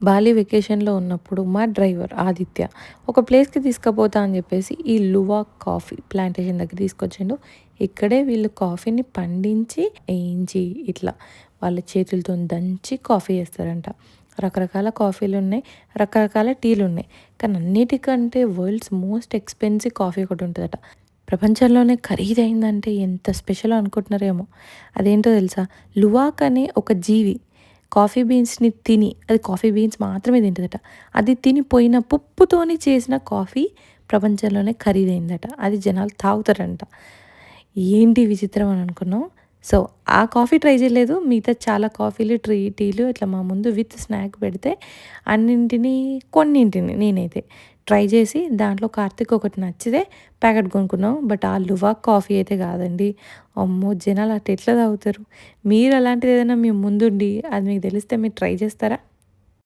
Bali వెకేషన్‌లో ఉన్నప్పుడు మా driver Aditya ఒక ప్లేస్‌కి తీసుకుపోతా అని చెప్పేసి ఈ లువా కాఫీ ప్లాంటేషన్ దగ్గర తీసుకొచ్చిండు. ఇక్కడే వీళ్ళు కాఫీని పండించి, వేయించి ఇట్లా వాళ్ళ చేతులతోని దంచి కాఫీ చేస్తారంట. రకరకాల కాఫీలున్నాయి. రకరకాల టీలున్నాయి. కానీ అన్నిటికంటే వరల్డ్స్ మోస్ట్ ఎక్స్‌పెన్సివ్ కాఫీ ఒకటి ఉంటుందట ప్రపంచంలోనే ఖరీదైందంటే ఎంత స్పెషల్ అనుకుంటున్నారేమో! అదేంటో తెలుసా? లువాక్ అనే ఒక జీవి కాఫీ బీన్స్‌ని తిని అది కాఫీ బీన్స్ మాత్రమే తింటుందట అది తిని పోయిన పప్పుతోని చేసిన కాఫీ ప్రపంచంలోనే ఖరీదైందట. అది జనాలు తాగుతారంట. ఏంటి విచిత్రం అని అనుకున్నాం. సో, ఆ కాఫీ ట్రై చేయలేదు. మిగతా చాలా కాఫీలు, ట్రీ టీలు ఇట్లా మా ముందు విత్ స్నాక్ పెడితే అన్నింటిని కొన్నింటిని నేనైతే ట్రై చేసి దాంట్లో కార్తీక్ ఒకటి నచ్చితే ప్యాకెట్ కొనుక్కున్నాం. బట్ ఆ లువా కాఫీ అయితే కాదండి. అమ్మో! జనాలు అట్లా ఎట్లా తాగుతారు? మీరు అలాంటిది ఏదైనా మీ ముందుండి అది మీకు తెలిస్తే మీరు ట్రై చేస్తారా?